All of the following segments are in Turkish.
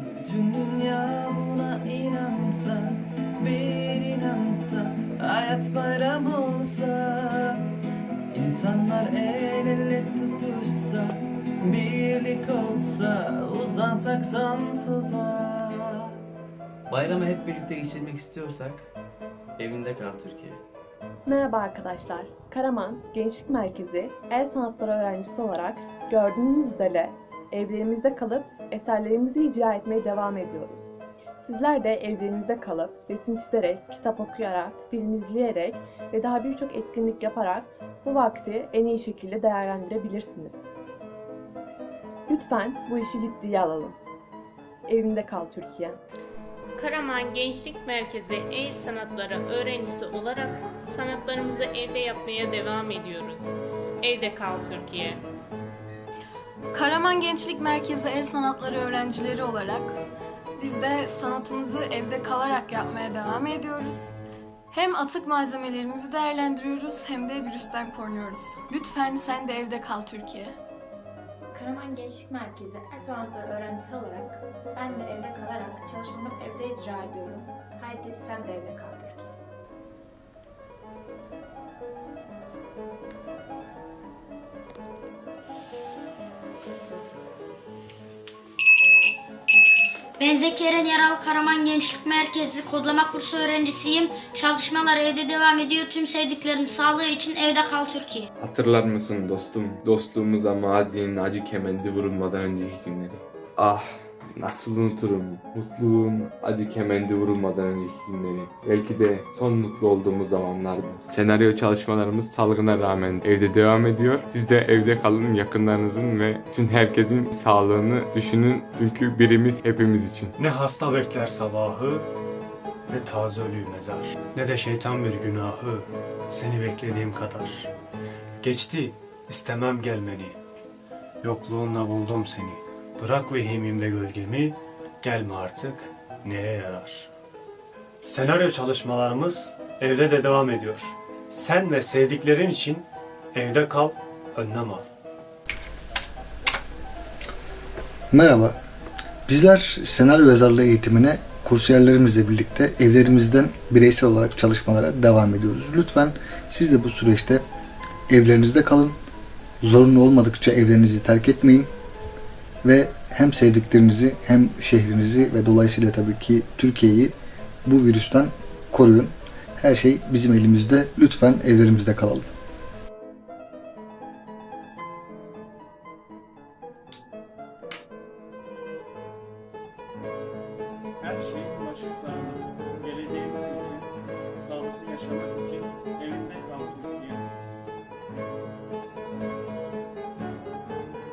Bütün dünya buna inansa Bir inansa Hayat bayram olsa İnsanlar el ele tutuşsa Birlik olsa Uzansak sonsuza Bayramı hep birlikte geçirmek istiyorsak Evinde kal Türkiye Merhaba arkadaşlar. Karaman Gençlik Merkezi El Sanatları öğrencisi olarak gördüğünüz üzere evlerimizde kalıp eserlerimizi icra etmeye devam ediyoruz. Sizler de evlerinizde kalıp resim çizerek, kitap okuyarak, film izleyerek ve daha birçok etkinlik yaparak bu vakti en iyi şekilde değerlendirebilirsiniz. Lütfen bu işi ciddiye alalım. Evinde kal Türkiye. Karaman Gençlik Merkezi El Sanatları öğrencisi olarak sanatlarımızı evde yapmaya devam ediyoruz. Evde kal Türkiye. Karaman Gençlik Merkezi El Sanatları öğrencileri olarak biz de sanatımızı evde kalarak yapmaya devam ediyoruz. Hem atık malzemelerimizi değerlendiriyoruz hem de virüsten korunuyoruz. Lütfen sen de evde kal Türkiye. Karaman Gençlik Merkezi El Sanatları öğrencisi olarak ben de evde kalarak çalışmamı evde icra ediyorum. Haydi sen de evde kal Türkiye. Ben Zeki Eren Yaralı Karaman Gençlik Merkezi kodlama kursu öğrencisiyim. Çalışmalar evde devam ediyor. Tüm sevdiklerin sağlığı için evde kal Türkiye. Hatırlar mısın dostum? Dostluğumuza mazinin acı kemendi vurulmadan önceki günleri. Ah nasıl unuturum mutluluğun acı kemendi vurulmadan önceki günleri. Belki de son mutlu olduğumuz zamanlardı. Senaryo çalışmalarımız salgına rağmen evde devam ediyor. Siz de evde kalın yakınlarınızın ve tüm herkesin sağlığını düşünün. Çünkü birimiz hepimiz için. Ne hasta bekler sabahı, ne taze ölüyü mezar, ne de şeytan bir günahı, seni beklediğim kadar. Geçti, istemem gelmeni, yokluğunla buldum seni. Bırak vehimimde gölgemi, gelme artık, neye yarar? Senaryo çalışmalarımız evde de devam ediyor. Sen ve sevdiklerin için evde kal, önlem al. Merhaba. Bizler senaryo yazarlığı eğitimine kursiyerlerimizle birlikte evlerimizden bireysel olarak çalışmalara devam ediyoruz. Lütfen siz de bu süreçte evlerinizde kalın. Zorunlu olmadıkça evlerinizi terk etmeyin. Ve hem sevdiklerinizi hem şehrinizi ve dolayısıyla tabii ki Türkiye'yi bu virüsten koruyun. Her şey bizim elimizde. Lütfen evlerimizde kalalım. Her şey başı sağlık. Geleceğimiz için, sağlıklı yaşamak için evinde kal Türkiye.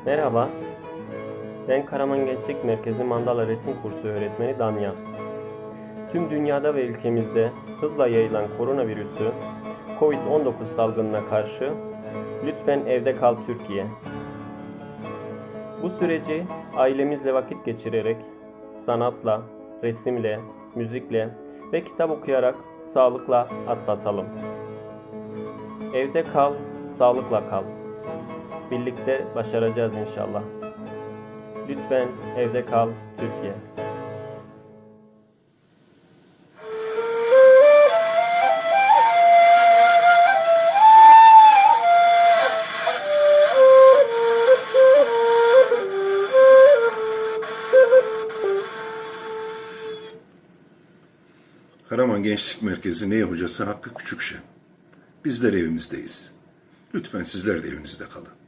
Merhaba, ben Karaman Gençlik Merkezi Mandala Resim Kursu öğretmeni Danyal. Tüm dünyada ve ülkemizde hızla yayılan koronavirüsü COVID-19 salgınına karşı lütfen evde kal Türkiye. Bu süreci ailemizle vakit geçirerek sanatla, resimle, müzikle ve kitap okuyarak sağlıkla atlatalım. Evde kal, sağlıkla kal. Birlikte başaracağız inşallah. Lütfen evde kal Türkiye. Karaman Gençlik Merkezi Ney Hocası Hakkı Küçükşen. Bizler evimizdeyiz. Lütfen sizler de evinizde kalın.